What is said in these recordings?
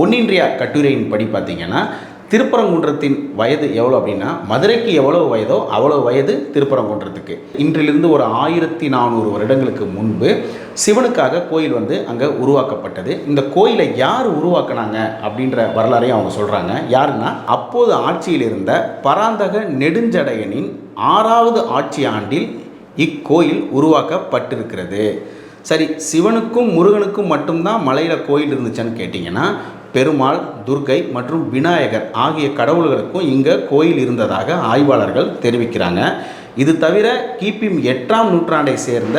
ஒன்னின்றியா கட்டுரையின் படி பார்த்தீங்கன்னா திருப்பரங்குன்றத்தின் வயது எவ்வளோ அப்படின்னா மதுரைக்கு எவ்வளோ வயதோ அவ்வளோ வயது திருப்பரங்குன்றத்துக்கு. இன்றிலிருந்து ஒரு ஆயிரத்தி நானூறு வருடங்களுக்கு முன்பு சிவனுக்காக கோயில் வந்து அங்கே உருவாக்கப்பட்டது. இந்த கோயிலை யார் உருவாக்குனாங்க அப்படின்ற வரலாறையும் அவங்க சொல்கிறாங்க யாருன்னா அப்போது ஆட்சியில் இருந்த பராந்தக நெடுஞ்சடையனின் ஆறாவது ஆட்சி ஆண்டில் இக்கோயில் உருவாக்கப்பட்டிருக்கிறது. சரி சிவனுக்கும் முருகனுக்கும் மட்டும்தான் மலையில் கோயில் இருந்துச்சான்னு கேட்டிங்கன்னா பெருமாள் துர்க்கை மற்றும் விநாயகர் ஆகிய கடவுள்களுக்கும் இங்கே கோயில் இருந்ததாக ஆய்வாளர்கள் தெரிவிக்கிறாங்க. இது தவிர கிபி எட்டாம் நூற்றாண்டை சேர்ந்த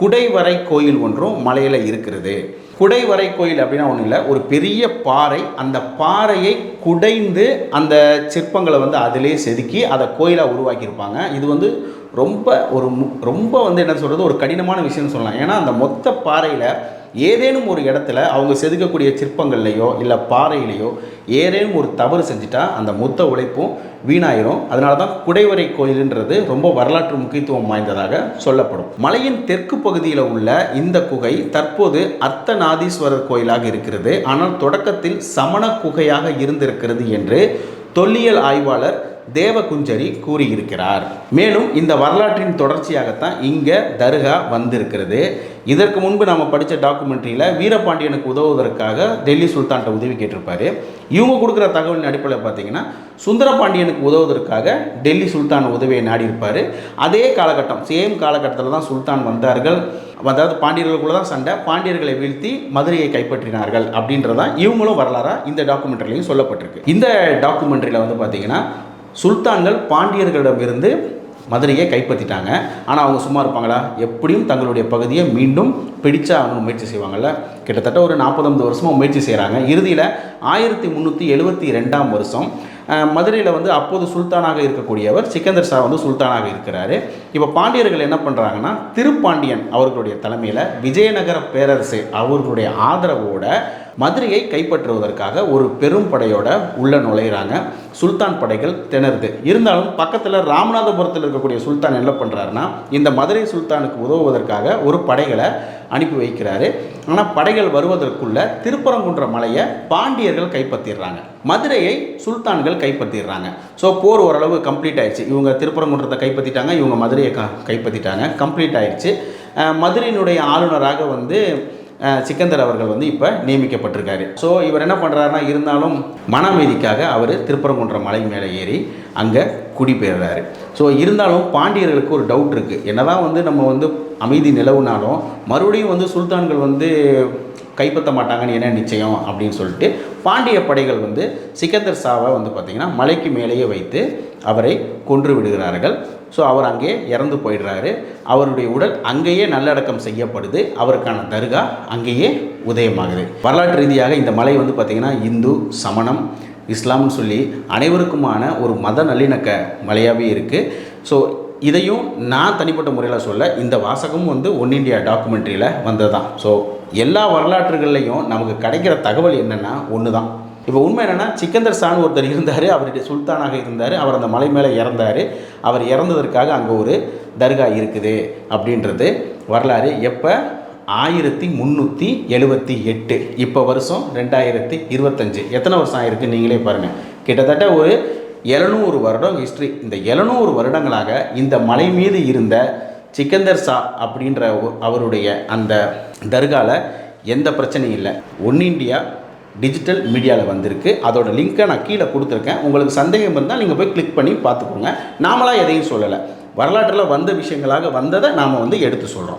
குடைவரை கோயில் ஒன்றும் மலையில் இருக்கிறது. குடைவரை கோயில் அப்படின்னா ஒன்றும் இல்லை ஒரு பெரிய பாறை. அந்த பாறையை குடைந்து அந்த சிற்பங்களை வந்து அதிலே செதுக்கி அதை கோயிலாக உருவாக்கியிருப்பாங்க. இது வந்து ரொம்ப ஒரு ரொம்ப வந்து என்ன சொல்கிறது ஒரு கடினமான விஷயம்னு சொல்லலாம். ஏன்னா அந்த மொத்த பாறையில் ஏதேனும் ஒரு இடத்துல அவங்க செதுக்கக்கூடிய சிற்பங்கள்லையோ இல்லை பாறையிலையோ ஏதேனும் ஒரு தவறு செஞ்சுட்டா அந்த மொத்த உழைப்பும் வீணாயிரும். அதனால தான் குடைவரை கோயிலுன்றது ரொம்ப வரலாற்று முக்கியத்துவம் வாய்ந்ததாக சொல்லப்படும். மலையின் தெற்கு பகுதியில் உள்ள இந்த குகை தற்போது அர்த்தநாதீஸ்வரர் கோயிலாக இருக்கிறது. ஆனால் தொடக்கத்தில் சமண குகையாக இருக்கிறது என்று தொல்லியல் ஆய்வாளர் தேவகுஞ்சரி கூறியிருக்கிறார். மேலும் இந்த வரலாற்றின் தொடர்ச்சியாகத்தான் இங்கே தர்கா வந்திருக்கிறது. இதற்கு முன்பு நம்ம படித்த டாக்குமெண்ட்ரியில் வீரபாண்டியனுக்கு உதவுவதற்காக டெல்லி சுல்தான்கிட்ட உதவி கேட்டிருப்பார். இவங்க கொடுக்குற தகவலின் அடிப்படையில் பார்த்தீங்கன்னா சுந்தரபாண்டியனுக்கு உதவுவதற்காக டெல்லி சுல்தான் உதவியை நாடியிருப்பார். அதே காலகட்டம் சேம் காலகட்டத்தில் தான் சுல்தான் வந்தார்கள். அதாவது பாண்டியர்களுக்குள்ள தான் சண்டை பாண்டியர்களை வீழ்த்தி மதுரையை கைப்பற்றினார்கள் அப்படின்றதான் இவங்களும் வரலாறாக இந்த டாக்குமெண்ட்ரிலையும் சொல்லப்பட்டிருக்கு. இந்த டாக்குமெண்ட்ரியில் வந்து பார்த்தீங்கன்னா சுல்தான்கள் பாண்டியர்களிடமிருந்து மதுரையை கைப்பற்றிட்டாங்க. ஆனால் அவங்க சும்மா இருப்பாங்களா? எப்படியும் தங்களுடைய பகுதியை மீண்டும் பிடிச்சா அவங்க முயற்சி செய்வாங்கல்ல. கிட்டத்தட்ட ஒரு நாற்பது வருஷமாக முயற்சி செய்கிறாங்க இறுதியில் ஆயிரத்தி முந்நூற்றி எழுபத்தி ரெண்டாம் வருஷம் மதுரையில் வந்து அப்போது சுல்தானாக இருக்கக்கூடியவர் சிக்கந்தர் ஷா வந்து சுல்தானாக இருக்கிறாரு. இப்போ பாண்டியர்கள் என்ன பண்ணுறாங்கன்னா திருப்பாண்டியன் அவர்களுடைய தலைமையில் விஜயநகர பேரரசு அவர்களுடைய ஆதரவோட மதுரையை கைப்பற்றுவதற்காக ஒரு பெரும் படையோட உள்ள நுழையிறாங்க. சுல்தான் படைகள் திணறுது. இருந்தாலும் பக்கத்தில் ராமநாதபுரத்தில் இருக்கக்கூடிய சுல்தான் என்ன பண்ணுறாருன்னா இந்த மதுரை சுல்தானுக்கு உதவுவதற்காக ஒரு படைகளை அனுப்பி வைக்கிறாரு. ஆனால் படைகள் வருவதற்குள்ள திருப்பரங்குன்ற மலையை பாண்டியர்கள் கைப்பற்றிடுறாங்க. மதுரையை சுல்தான்கள் கைப்பற்றிடுறாங்க. ஸோ போர் ஓரளவு கம்ப்ளீட் ஆயிடுச்சு. இவங்க திருப்பரங்குன்றத்தை கைப்பற்றிட்டாங்க இவங்க மதுரையை க கைப்பற்றிட்டாங்க. கம்ப்ளீட் ஆயிடுச்சு. மதுரையினுடைய ஆளுநராக வந்து சிக்கந்தர் அவர்கள் வந்து இப்போ நியமிக்கப்பட்டிருக்காரு. ஸோ இவர் என்ன பண்ணுறாருன்னா இருந்தாலும் மன அமைதிக்காக அவர் திருப்பரங்குன்ற மலை மேலே ஏறி அங்கே குடிபெயர்றாரு. ஸோ இருந்தாலும் பாண்டியர்களுக்கு ஒரு டவுட் இருக்குது என்னதான் வந்து நம்ம வந்து அமைதி நிலவுனாலும் மறுபடியும் வந்து சுல்தான்கள் வந்து கைப்பற்ற மாட்டாங்கன்னு என்ன நிச்சயம் அப்படின்னு சொல்லிட்டு பாண்டிய படைகள் வந்து சிக்கந்தர் சாவை வந்து பார்த்திங்கன்னா மலைக்கு மேலேயே வைத்து அவரை கொன்று விடுகிறார்கள். ஸோ அவர் அங்கே இறந்து போயிடுறாரு. அவருடைய உடல் அங்கேயே நல்லடக்கம் செய்யப்படுது. அவருக்கான தர்கா அங்கேயே உதயமாகுது. வரலாற்று ரீதியாக இந்த மலை வந்து பார்த்திங்கன்னா இந்து சமணம் இஸ்லாம்னு சொல்லி அனைவருக்குமான ஒரு மத நல்லிணக்க மலையாகவே இருக்குது ஸோ இதையும் நான் தனிப்பட்ட முறையில் சொல்ல இந்த வாசகமும் வந்து ஒன் இண்டியா டாக்குமெண்ட்ரியில் வந்தது தான் ஸோ எல்லா வரலாற்றுகள்லையும் நமக்கு கிடைக்கிற தகவல் என்னென்னா ஒன்று தான் இப்போ உண்மை என்னென்னா சிக்கந்தர் சான் ஒருத்தர் இருந்தார் அவருடைய சுல்தானாக இருந்தார் அவர் அந்த மலை மேலே இறந்தார். அவர் இறந்ததற்காக அங்கே ஒரு தர்கா இருக்குது அப்படின்றது வரலாறு. எப்போ? ஆயிரத்தி முந்நூற்றி எழுபத்தி எட்டு. இப்போ வருஷம் ரெண்டாயிரத்தி இருபத்தஞ்சு. எத்தனை வருஷம் ஆயிருக்கு? நீங்களே பாருங்கள் கிட்டத்தட்ட ஒரு எழுநூறு வருடம் ஹிஸ்ட்ரி இந்த எழுநூறு வருடங்களாக இந்த மலை மீது இருந்த சிக்கந்தர் சா அப்படின்ற அவருடைய அந்த தர்காவில் எந்த பிரச்சனையும் இல்லை. ஒன் இண்டியா டிஜிட்டல் மீடியாவில் வந்திருக்கு. அதோட லிங்க்கை நான் கீழே கொடுத்துருக்கேன். உங்களுக்கு சந்தேகம் இருந்தால் நீங்கள் போய் கிளிக் பண்ணி பார்த்துக்கோங்க. நாமளாக எதையும் சொல்லலை. வரலாற்றில் வந்த விஷயங்களாக வந்ததை நாம் வந்து எடுத்து சொல்கிறோம்